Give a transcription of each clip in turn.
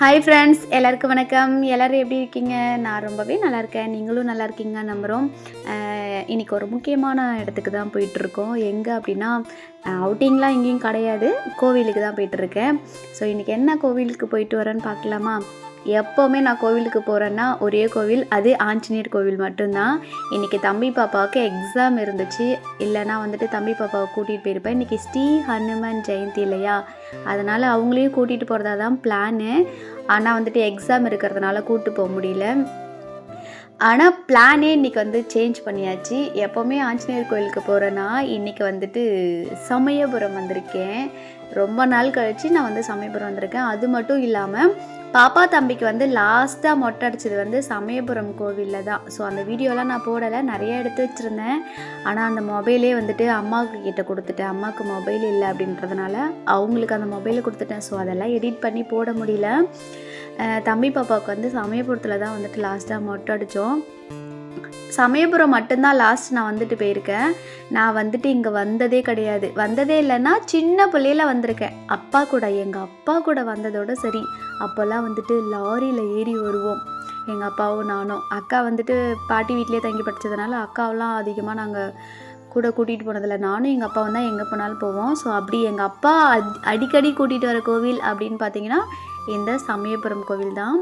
Hi friends எல்லாருக்கும் வணக்கம். எல்லோரும் எப்படி இருக்கீங்க? நான் ரொம்பவே நல்லா இருக்கேன். நீங்களும் நல்லா இருக்கீங்க நம்புகிறோம் இன்றைக்கி ஒரு முக்கியமான இடத்துக்கு தான் போயிட்டுருக்கோம். எங்கே அப்படின்னா அவுட்டிங்லாம் எங்கேயும் கிடையாது. கோவிலுக்கு தான் போயிட்டுருக்கேன். ஸோ இன்றைக்கி என்ன கோவிலுக்கு போயிட்டு வரேன்னு பார்க்கலாமா? எப்போவுமே நான் கோவிலுக்கு போகிறேன்னா ஒரே கோவில் அது ஆஞ்சநேயர் கோவில் மட்டும்தான். இன்றைக்கி தம்பி பாப்பாவுக்கு எக்ஸாம் இருந்துச்சு. இல்லைன்னா வந்துட்டு தம்பி பாப்பாவை கூட்டிகிட்டு போயிருப்பேன். இன்றைக்கி ஸ்ரீ ஹனுமன் ஜெயந்தி இல்லையா? அதனால் அவங்களையும் கூட்டிகிட்டு போகிறதா தான் பிளானு ஆனால் வந்துட்டு எக்ஸாம் இருக்கிறதுனால கூப்பிட்டு போக முடியல. ஆனால் பிளானே இன்றைக்கி வந்து சேஞ்ச் பண்ணியாச்சு. எப்போவுமே ஆஞ்சநேயர் கோயிலுக்கு போகிறேன்னா இன்றைக்கி வந்துட்டு சமயபுரம் வந்திருக்கேன். ரொம்ப நாள் கழித்து நான் வந்து சமயபுரம் வந்திருக்கேன். அது மட்டும் இல்லாமல் பாப்பா தம்பிக்கு வந்து லாஸ்ட்டாக மொட்டை அடிச்சது வந்து சமயபுரம் கோவிலில் தான். ஸோ அந்த வீடியோலாம் நான் போடலை. நிறைய எடுத்து வச்சுருந்தேன். ஆனால் அந்த மொபைலே வந்துட்டு அம்மாவுக்கு கிட்ட கொடுத்துட்டேன். அம்மாவுக்கு மொபைல் இல்லை அப்படின்றதுனால அவங்களுக்கு அந்த மொபைலை கொடுத்துட்டேன். ஸோ அதெல்லாம் எடிட் பண்ணி போட முடியல. தம்பி பாப்பாவுக்கு வந்து சமயபுரத்தில் தான் வந்துட்டு லாஸ்ட்டாக மொட்டை அடித்தோம் சமயபுரம் மட்டும்தான் லாஸ்ட் நான் வந்துட்டு போயிருக்கேன். நான் வந்துட்டு இங்கே வந்ததே கிடையாது. வந்ததே இல்லைன்னா சின்ன பிள்ளையில வந்திருக்கேன். அப்பா கூட எங்கள் அப்பா கூட வந்ததோட சரி. அப்போல்லாம் வந்துட்டு லாரியில் ஏறி வருவோம். எங்கள் அப்பாவும் நானும். அக்கா வந்துட்டு பாட்டி வீட்டிலே தங்கி படித்ததுனால அக்காவெல்லாம் அதிகமாக நாங்கள் கூட கூட்டிகிட்டு போனதில்ல. நானும் எங்கள் அப்பாவும் தான் எங்கே போனாலும் போவோம். ஸோ அப்படி எங்கள் அப்பா அடிக்கடி கூட்டிகிட்டு வர கோவில் அப்படின்னு பார்த்தீங்கன்னா இந்த சமயபுரம் கோவில் தான்.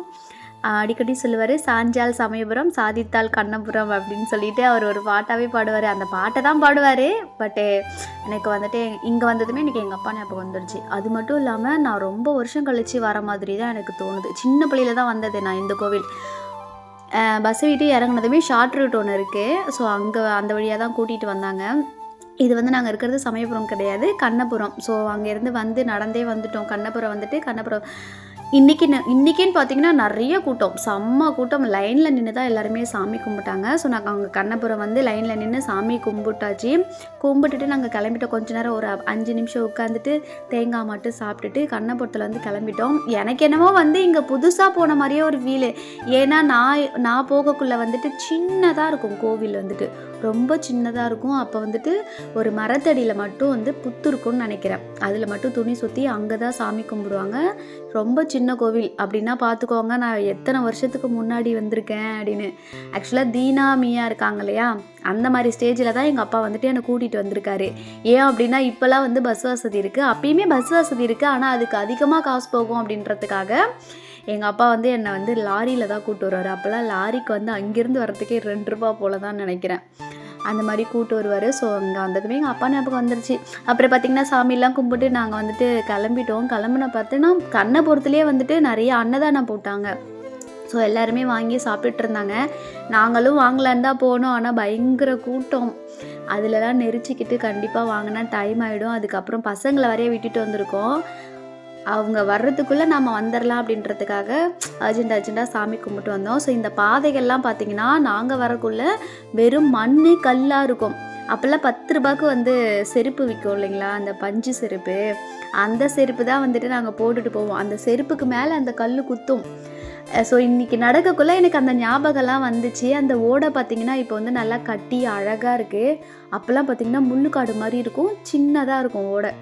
அடிக்கடி சொல்லுவார் சாஞ்சால் சமயபுரம் சாதித்தால் கண்ணபுரம் அப்படின்னு சொல்லிட்டு அவர் ஒரு பாட்டாகவே பாடுவார். அந்த பாட்டை தான் பாடுவார். பட்டு எனக்கு வந்துட்டு இங்கே வந்ததுமே எனக்கு எங்கள் அப்பா ஞாபகம் வந்துடுச்சு அது மட்டும் இல்லாமல் நான் ரொம்ப வருஷம் கழித்து வர மாதிரி தான் எனக்கு தோணுது. சின்ன பிள்ளையில தான் வந்தது நான் இந்த கோவில். பஸ் விட்டு இறங்குனதுமே ஷார்ட் ரூட் ஒன்று இருக்குது ஸோ அங்கே அந்த வழியாக தான் கூட்டிகிட்டு வந்தாங்க. இது வந்து நாங்கள் இருக்கிறது சமயபுரம் கிடையாது கண்ணபுரம். ஸோ அங்கேருந்து வந்து நடந்தே வந்துட்டோம். கண்ணபுரம் வந்துட்டு கண்ணபுரம் இன்றைக்கி இன்றைக்கின்னு பார்த்தீங்கன்னா நிறைய கூட்டம். செம்ம கூட்டம். லைனில் நின்று தான் எல்லாருமே சாமி கும்பிட்டாங்க. ஸோ நாங்கள் அங்கே கண்ணபுரம் வந்து லைனில் நின்று சாமி கும்பிட்டாச்சு. கும்பிட்டுட்டு நாங்கள் கிளம்பிட்டோம். கொஞ்ச நேரம் ஒரு அஞ்சு நிமிஷம் உட்காந்துட்டு தேங்காய் மட்டும் சாப்பிட்டுட்டு கண்ணபுரத்தில் வந்து கிளம்பிட்டோம். எனக்கு என்னமோ வந்து இங்கே புதுசாக போன மாதிரியே ஒரு ஃபீலு ஏன்னா நான் நான் போகக்குள்ளே வந்துட்டு சின்னதாக இருக்கும் கோவில் வந்துட்டு. ரொம்ப சின்னதாக இருக்கும். அப்போ வந்துட்டு ஒரு மரத்தடியில் மட்டும் வந்து புத்து இருக்கும்னு நினைக்கிறேன். அதில் மட்டும் துணி சுற்றி அங்கே தான் சாமி கும்பிடுவாங்க. ரொம்ப சின்ன கோவில் அப்படின்னா பார்த்துக்கோங்க நான் எத்தனை வருஷத்துக்கு முன்னாடி வந்திருக்கேன் அப்படின்னு. ஆக்சுவலாக தீனா மியா இருக்காங்க இல்லையா? அந்த மாதிரி ஸ்டேஜில் தான் எங்கள் அப்பா வந்துட்டு என்னை கூட்டிகிட்டு வந்திருக்காரு. ஏன் அப்படின்னா இப்போல்லாம் வந்து பஸ் வசதி இருக்குது அப்பயுமே பஸ் வசதி இருக்குது ஆனால் அதுக்கு அதிகமாக காசு போகும் அப்படின்றதுக்காக எங்கள் அப்பா வந்து என்னை வந்து லாரியில் தான் கூட்டு வருவார். அப்போல்லாம் லாரிக்கு வந்து அங்கேருந்து வரத்துக்கே ரெண்டு ரூபா போல தான் நினைக்கிறேன். அந்த மாதிரி கூட்டு வருவார். ஸோ அங்கே வந்ததுமே எங்கள் அப்பா ஞாபகம் வந்துருச்சு. அப்புறம் பார்த்திங்கன்னா சாமியெல்லாம் கும்பிட்டு நாங்கள் வந்துட்டு கிளம்பிட்டோம். கிளம்புன பார்த்தோன்னா கண்ணபுரத்துலேயே வந்துட்டு நிறைய அன்னதானம் போட்டாங்க. ஸோ எல்லாருமே வாங்கி சாப்பிட்டுட்டு இருந்தாங்க. நாங்களும் வாங்கலான்னு தான் போனோம். ஆனால் பயங்கர கூட்டம். அதிலலாம் நெரிச்சிக்கிட்டு கண்டிப்பாக வாங்கினா டைம் ஆகிடும் அதுக்கப்புறம் பசங்களை வரைய விட்டுட்டு வந்திருக்கோம். அவங்க வர்றதுக்குள்ளே நம்ம வந்துடலாம் அப்படின்றதுக்காக அர்ஜென்ட் அர்ஜென்ட்டாக சாமி கும்பிட்டு வந்தோம். ஸோ இந்த பாதைகள்லாம் பார்த்தீங்கன்னா நாங்கள் வரக்குள்ள வெறும் மண் கல்லாக இருக்கும். அப்போல்லாம் பத்து ரூபாய்க்கு வந்து செருப்பு விற்கும் இல்லைங்களா? அந்த பஞ்சு செருப்பு. அந்த செருப்பு தான் வந்துட்டு நாங்கள் போட்டுட்டு போவோம். அந்த செருப்புக்கு மேலே அந்த கல் குத்தும். ஸோ இன்றைக்கி நடக்கக்குள்ளே எனக்கு அந்த ஞாபகம்லாம் வந்துச்சு. அந்த ஓடை பார்த்தீங்கன்னா இப்போ வந்து நல்லா கட்டி அழகாக இருக்குது அப்போல்லாம் பார்த்தீங்கன்னா முள்ளுக்காடு மாதிரி இருக்கும். சின்னதாக இருக்கும் ஓடை.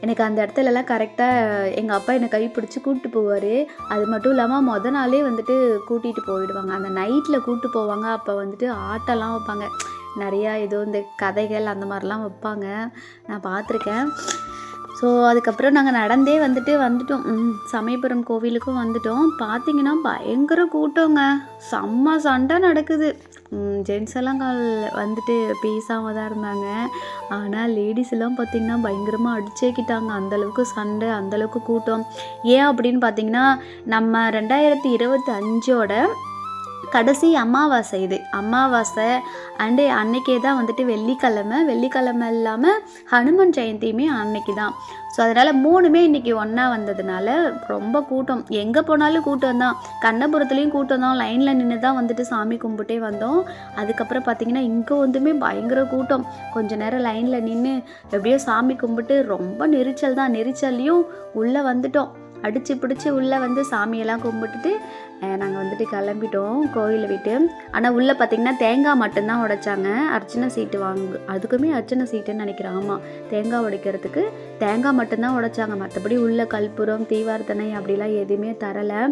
எனக்கு அந்த இடத்துலலாம் கரெக்டாக எங்கள் அப்பா என்னை கை பிடிச்சி கூப்பிட்டு போவார். அது மட்டும் இல்லாமல் மொதல் நாளே வந்துட்டு கூட்டிகிட்டு போயிடுவாங்க. அந்த நைட்டில் கூப்பிட்டு போவாங்க. அப்போ வந்துட்டு ஆட்டெல்லாம் வைப்பாங்க. நிறையா ஏதோ இந்த கதைகள் அந்த மாதிரிலாம் வைப்பாங்க. நான் பார்த்துருக்கேன். ஸோ அதுக்கப்புறம் நாங்கள் நடந்தே வந்துட்டு வந்துட்டோம். சமயபுரம் கோவிலுக்கும் வந்துட்டோம். பார்த்தீங்கன்னா பயங்கர கூட்டங்க. செம்ம சண்டை நடக்குது. ஜென்ஸ் எல்லாம் கால் வந்துட்டு பேசாமல் தான் இருந்தாங்க. ஆனால் லேடிஸ் எல்லாம் பார்த்திங்கன்னா பயங்கரமாக அடிச்சேக்கிட்டாங்க. அந்தளவுக்கு சண்டை அந்தளவுக்கு கூட்டம். ஏன் அப்படின்னு பார்த்தீங்கன்னா நம்ம ரெண்டாயிரத்தி இருபத்தி அஞ்சோட கடைசி அமாவாசை இது. அமாவாசை அண்டு அன்னைக்கே தான் வந்துட்டு வெள்ளிக்கிழமை. வெள்ளிக்கிழமை இல்லாமல் ஹனுமன் ஜெயந்தியுமே அன்னைக்கு தான். ஸோ அதனால் மூணுமே இன்றைக்கி ஒன்றா வந்ததுனால ரொம்ப கூட்டம். எங்கே போனாலும் கூட்டம் தான். கண்ணபுரத்துலேயும் கூட்டம் தான். லைனில் நின்று தான் வந்துட்டு சாமி கும்பிட்டே வந்தோம். அதுக்கப்புறம் பார்த்திங்கன்னா இங்கே வந்துமே பயங்கர கூட்டம். கொஞ்ச நேரம் லைனில் நின்று எப்படியோ சாமி கும்பிட்டு ரொம்ப நெரிச்சல் தான். நெரிச்சல்லையும் உள்ளே வந்துட்டோம். அடித்து பிடிச்சி உள்ளே வந்து சாமியெல்லாம் கும்பிட்டுட்டு நாங்கள் வந்துட்டு கிளம்பிட்டோம் கோயிலை விட்டு. ஆனால் உள்ளே பார்த்திங்கன்னா தேங்காய் மட்டும்தான் உடைச்சாங்க. அர்ச்சனை சீட்டு வாங்கு அதுக்குமே அர்ச்சனை சீட்டுன்னு நினைக்கிறேன். ஆமாம் தேங்காய் உடைக்கிறதுக்கு தேங்காய் மட்டும்தான் உடைச்சாங்க. மற்றபடி உள்ள கற்பூரம் தீவார்த்தனை அப்படிலாம் எதுவுமே தரலை.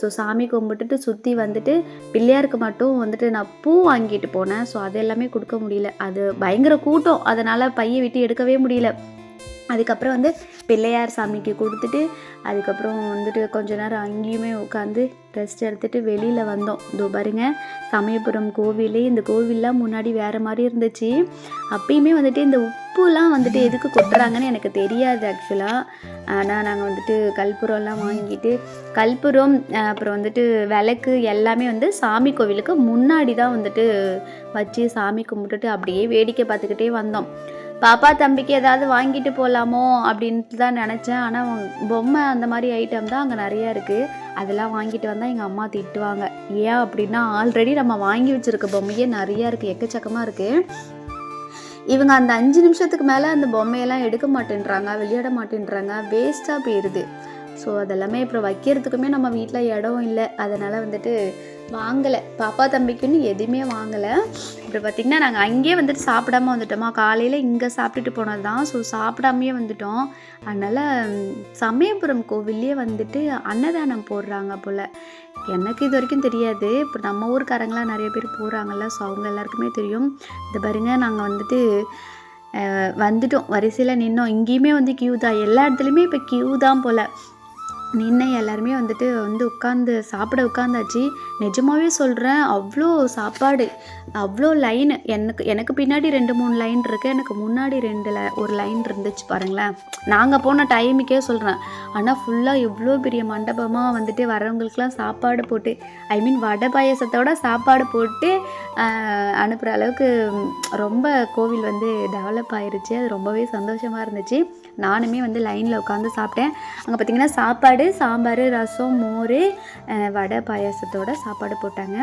ஸோ சாமி கும்பிட்டுட்டு சுற்றி வந்துட்டு பிள்ளையாருக்கு மட்டும் வந்துட்டு நான் பூ வாங்கிட்டு போனேன். ஸோ அது எல்லாமே கொடுக்க முடியல. அது பயங்கர கூட்டம். அதனால் பையை விட்டு எடுக்கவே முடியல. அதுக்கப்புறம் வந்து பிள்ளையார் சாமிக்கு கொடுத்துட்டு அதுக்கப்புறம் வந்துட்டு கொஞ்ச நேரம் அங்கேயுமே உட்காந்து ரெஸ்ட் எடுத்துட்டு வெளியில் வந்தோம். இதோ பாருங்க சமயபுரம் கோவில் இந்த கோவில்லாம் முன்னாடி வேறு மாதிரி இருந்துச்சு. அப்பயுமே வந்துட்டு இந்த உப்புலாம் வந்துட்டு எதுக்கு கொட்டுறாங்கன்னு எனக்கு தெரியாது ஆக்சுவலாக ஆனால் நாங்கள் வந்துட்டு கல்புரம்லாம் வாங்கிட்டு கற்பூரம் அப்புறம் வந்துட்டு விளக்கு எல்லாமே வந்து சாமி கோவிலுக்கு முன்னாடி தான் வந்துட்டு வச்சு சாமி கும்பிட்டுட்டு அப்படியே வேடிக்கை பார்த்துக்கிட்டே வந்தோம். பாப்பா தம்பிக்கு ஏதாவது வாங்கிட்டு போகலாமோ அப்படின்ட்டு தான் நினச்சேன். ஆனால் பொம்மை அந்த மாதிரி ஐட்டம் தான் அங்கே நிறையா இருக்குது அதெல்லாம் வாங்கிட்டு வந்தால் எங்கள் அம்மா திட்டுவாங்க. ஏன் அப்படின்னா ஆல்ரெடி நம்ம வாங்கி வச்சுருக்க பொம்மையே நிறையா இருக்குது எக்கச்சக்கமாக இருக்குது இவங்க அந்த அஞ்சு நிமிஷத்துக்கு மேலே அந்த பொம்மையெல்லாம் எடுக்க மாட்டேன்றாங்க விளையாட மாட்டேன்றாங்க வேஸ்ட்டாக போயிடுது ஸோ அதெல்லாமே அப்புறம் வைக்கிறதுக்குமே நம்ம வீட்டில் இடம் இல்லை. அதனால் வந்துட்டு வாங்கலை. பாப்பா தம்பிக்குன்னு எதுவுமே வாங்கலை. அப்புறம் பார்த்திங்கன்னா நாங்கள் அங்கேயே வந்துட்டு சாப்பிடாம வந்துட்டோமா. காலையில் இங்கே சாப்பிட்டுட்டு போனது தான் ஸோ சாப்பிடாமையே வந்துட்டோம். அதனால் சமயபுரம் கோவில்லையே வந்துட்டு அன்னதானம் போடுறாங்க போல். எனக்கு இது வரைக்கும் தெரியாது. இப்போ நம்ம ஊருக்காரங்களாம் நிறைய பேர் போகிறாங்கல்ல ஸோ அவங்க எல்லாருக்குமே தெரியும். இந்த பாருங்க நாங்கள் வந்துட்டு வந்துட்டோம். வரிசையில் நின்னோம். இங்கேயுமே வந்து கியூ தான். எல்லா இடத்துலையுமே இப்போ கியூ தான் போல். நின்று எல்லாருமே வந்துட்டு வந்து உட்காந்து சாப்பிட உட்காந்தாச்சு நிஜமாகவே சொல்கிறேன் அவ்வளோ சாப்பாடு அவ்வளோ லைன் எனக்கு எனக்கு பின்னாடி ரெண்டு மூணு லைன் இருக்குது எனக்கு முன்னாடி ரெண்டு ல ஒரு லைன் இருந்துச்சு பாருங்களேன். நாங்கள் போன டைமுக்கே சொல்கிறேன் ஆனால் ஃபுல்லாக இவ்வளோ பெரிய மண்டபமாக வந்துட்டு வரவங்களுக்குலாம் சாப்பாடு போட்டு ஐ மீன் வடை பாயசத்தோட சாப்பாடு போட்டு அனுப்புகிற அளவுக்கு ரொம்ப கோவில் வந்து டெவலப் ஆயிருச்சு. அது ரொம்பவே சந்தோஷமாக இருந்துச்சு. நானுமே வந்து லைனில் உட்காந்து சாப்பிட்டேன். அங்கே பார்த்தீங்கன்னா சாப்பாடு சாம்பார் ரசம் மோர் வடை பாயாசத்தோட சாப்பாடு போட்டாங்க.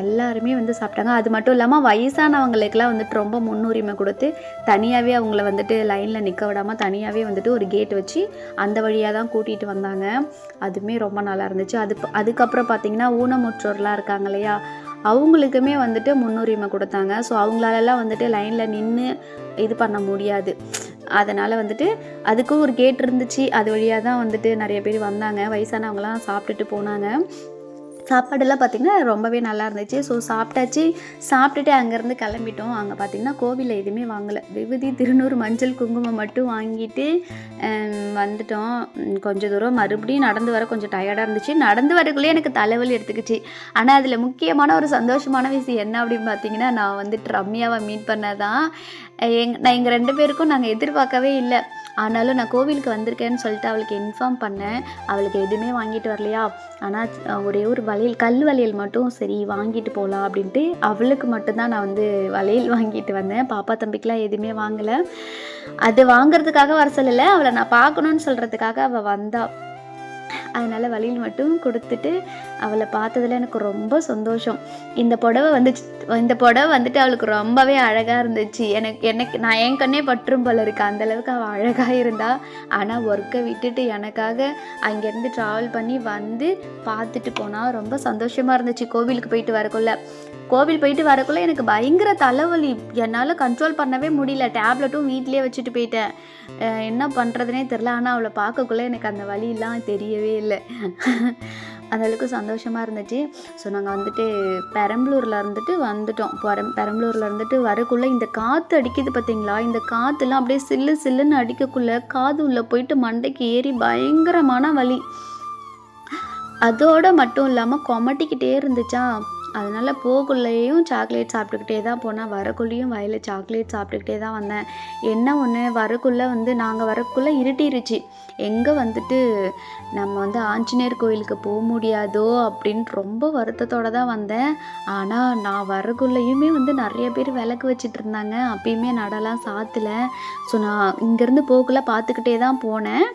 எல்லாருமே வந்து சாப்பிட்டாங்க. அது மட்டும் இல்லாமல் வயசானவங்களுக்கெல்லாம் வந்துட்டு ரொம்ப முன்னுரிமை கொடுத்து தனியாகவே அவங்கள வந்துட்டு லைனில் நிற்க விடாமல் தனியாகவே வந்துட்டு ஒரு கேட் வச்சு அந்த வழியாக தான் கூட்டிகிட்டு வந்தாங்க. அதுவுமே ரொம்ப நல்லா இருந்துச்சு. அது அதுக்கப்புறம் பார்த்திங்கன்னா ஊனமுற்றோர்லாம் இருக்காங்க இல்லையா? அவங்களுக்குமே வந்துட்டு முன்னுரிமை கொடுத்தாங்க. ஸோ அவங்களாலலாம் வந்துட்டு லைனில் நின்று இது பண்ண முடியாது. அதனால் வந்துட்டு அதுக்கும் ஒரு கேட் இருந்துச்சு. அது வழியாக தான் வந்துட்டு நிறைய பேர் வந்தாங்க. வயசானவங்களாம் சாப்பிட்டுட்டு போனாங்க. சாப்பாடெல்லாம் பார்த்திங்கன்னா ரொம்பவே நல்லா இருந்துச்சு. ஸோ சாப்பிட்டாச்சு. சாப்பிட்டுட்டு அங்கேருந்து கிளம்பிட்டோம். அங்கே பார்த்திங்கன்னா கோவிலில் எதுவுமே வாங்கலை. விபூதி திருநூறு மஞ்சள் குங்குமம் மட்டும் வாங்கிட்டு வந்துட்டோம். கொஞ்சம் தூரம் மறுபடியும் நடந்து வர கொஞ்சம் டயர்டாக இருந்துச்சு. நடந்து வரக்குள்ளேயே எனக்கு தலைவலி எடுத்துக்கிச்சு. ஆனால் அதில் முக்கியமான ஒரு சந்தோஷமான விஷயம் என்ன அப்படின்னு பார்த்தீங்கன்னா நான் வந்துட்டு ரம்யாவை மீட் பண்ணதான். எங் நான் எங்கள் ரெண்டு பேருக்கும் நாங்கள் எதிர்பார்க்கவே இல்லை. ஆனாலும் நான் கோவிலுக்கு வந்திருக்கேன்னு சொல்லிட்டு அவளுக்கு இன்ஃபார்ம் பண்ணேன். அவளுக்கு எதுவுமே வாங்கிட்டு வரலையா? ஆனால் ஒரே ஒரு வளையல் கல் வளையல் மட்டும் சரி வாங்கிட்டு போகலாம் அப்படின்ட்டு அவளுக்கு மட்டும்தான் நான் வந்து வளையல் வாங்கிட்டு வந்தேன். பாப்பா தம்பிக்கெலாம் எதுவுமே வாங்கலை. அது வாங்குறதுக்காக வர சொல்லலை. அவளை நான் பார்க்கணுன்னு சொல்கிறதுக்காக அவள் வந்தா. அதனால் வளையல் மட்டும் கொடுத்துட்டு அவளை பார்த்ததுல எனக்கு ரொம்ப சந்தோஷம். இந்த புடவை வந்து இந்த புடவை வந்துட்டு அவளுக்கு ரொம்பவே அழகாக இருந்துச்சு. எனக்கு எனக்கு நான் என் கண்ணே பற்றும் போல இருக்கு. அந்த அளவுக்கு அவள் அழகாக இருந்தா ஆனால் ஒர்க்கை விட்டுட்டு எனக்காக அங்கேருந்து ட்ராவல் பண்ணி வந்து பார்த்துட்டு போனால் ரொம்ப சந்தோஷமாக இருந்துச்சு. கோவிலுக்கு போயிட்டு வரக்குள்ள. கோவில் போயிட்டு வரக்குள்ளே எனக்கு பயங்கர தலைவலி. என்னால் கண்ட்ரோல் பண்ணவே முடியல. டேப்லெட்டும் வீட்லேயே வச்சுட்டு போயிட்டேன். என்ன பண்ணுறதுனே தெரில ஆனால் அவளை பார்க்கக்குள்ள எனக்கு அந்த வழியெல்லாம் தெரியவே இல்லை. அந்தளவுக்கு சந்தோஷமாக இருந்துச்சு. ஸோ நாங்கள் வந்துட்டு பெரம்பலூரில் இருந்துட்டு வந்துட்டோம். பெரம் பெரம்பலூரில் இருந்துட்டு வரக்குள்ளே இந்த காற்று அடிக்குது பார்த்தீங்களா இந்த காற்றுலாம் அப்படியே சில்லு சில்லுன்னு அடிக்கக்குள்ள காது உள்ளே போயிட்டு மண்டைக்கு ஏறி பயங்கரமான வலி. அதோட மட்டும் இல்லாமல் கொமட்டிக்கிட்டே இருந்துச்சா? அதனால் போகுள்ளேயும் சாக்லேட் சாப்பிட்டுக்கிட்டே தான் போனேன். வரக்குள்ளேயும் வயலில் சாக்லேட் சாப்பிட்டுக்கிட்டே தான் வந்தேன். என்ன ஒன்று வரக்குள்ளே வந்து நாங்கள் வரக்குள்ளே இருட்டிருச்சு. எங்கே வந்துட்டு நம்ம வந்து ஆஞ்சநேயர் கோயிலுக்கு போக முடியாதோ அப்படின்ட்டு ரொம்ப வருத்தத்தோடு தான் வந்தேன். ஆனால் நான் வரக்குள்ளேயுமே வந்து நிறைய பேர் விளக்கு வச்சுட்டு இருந்தாங்க. அப்பயுமே நடலாம் சாத்தலை. ஸோ நான் இங்கேருந்து போகக்குள்ளே பார்த்துக்கிட்டே தான் போனேன்.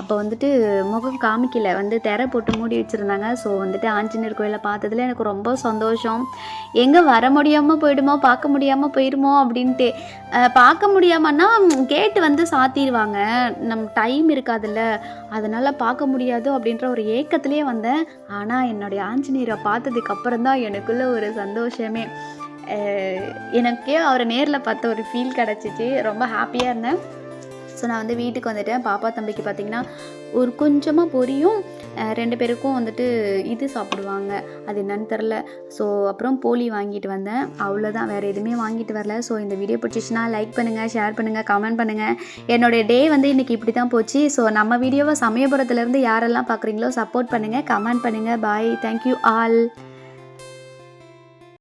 அப்போ வந்துட்டு முகம் காமிக்கல. வந்து திரை போட்டு மூடி வச்சுருந்தாங்க. ஸோ வந்துட்டு ஆஞ்சநேயர் கோயிலை பார்த்ததுல எனக்கு ரொம்ப சந்தோஷம். சந்தோஷம். எங்கே வர முடியாமல் போயிடுமோ பார்க்க முடியாமல் போயிடுமோ அப்படின்ட்டு பார்க்க முடியாமன்னா கேட்டு வந்து சாத்திடுவாங்க. நம் டைம் இருக்காதுல்ல. அதனால் பார்க்க முடியாது அப்படின்ற ஒரு ஏக்கத்துலேயே வந்தேன். ஆனால் என்னுடைய ஆஞ்சநேயரை பார்த்ததுக்கு அப்புறம் தான் எனக்குள்ள ஒரு சந்தோஷமே. எனக்கே அவரை நேரில் பார்த்த ஒரு ஃபீல் கிடச்சிச்சு. ரொம்ப ஹாப்பியாக இருந்தேன். ஸோ நான் வந்து வீட்டுக்கு வந்துட்டேன். பாப்பா தம்பிக்கு பார்த்திங்கன்னா ஒரு கொஞ்சமாக பொரியும். ரெண்டு பேருக்கும் வந்துட்டு இது சாப்பிடுவாங்க. அது என்னன்னு தெரில ஸோ அப்புறம் போலி வாங்கிட்டு வந்தேன். அவ்வளோதான் வேறு எதுவுமே வாங்கிட்டு வரல. ஸோ இந்த வீடியோ பிடிச்சிச்சுன்னா லைக் பண்ணுங்கள் ஷேர் பண்ணுங்கள் கமெண்ட் பண்ணுங்கள் என்னுடைய டே வந்து இன்றைக்கி இப்படி தான் போச்சு. ஸோ நம்ம வீடியோவை சமயபுரத்துலேருந்து யாரெல்லாம் பார்க்குறீங்களோ சப்போர்ட் பண்ணுங்கள் கமெண்ட் பண்ணுங்கள் பாய் தேங்க்யூ ஆல்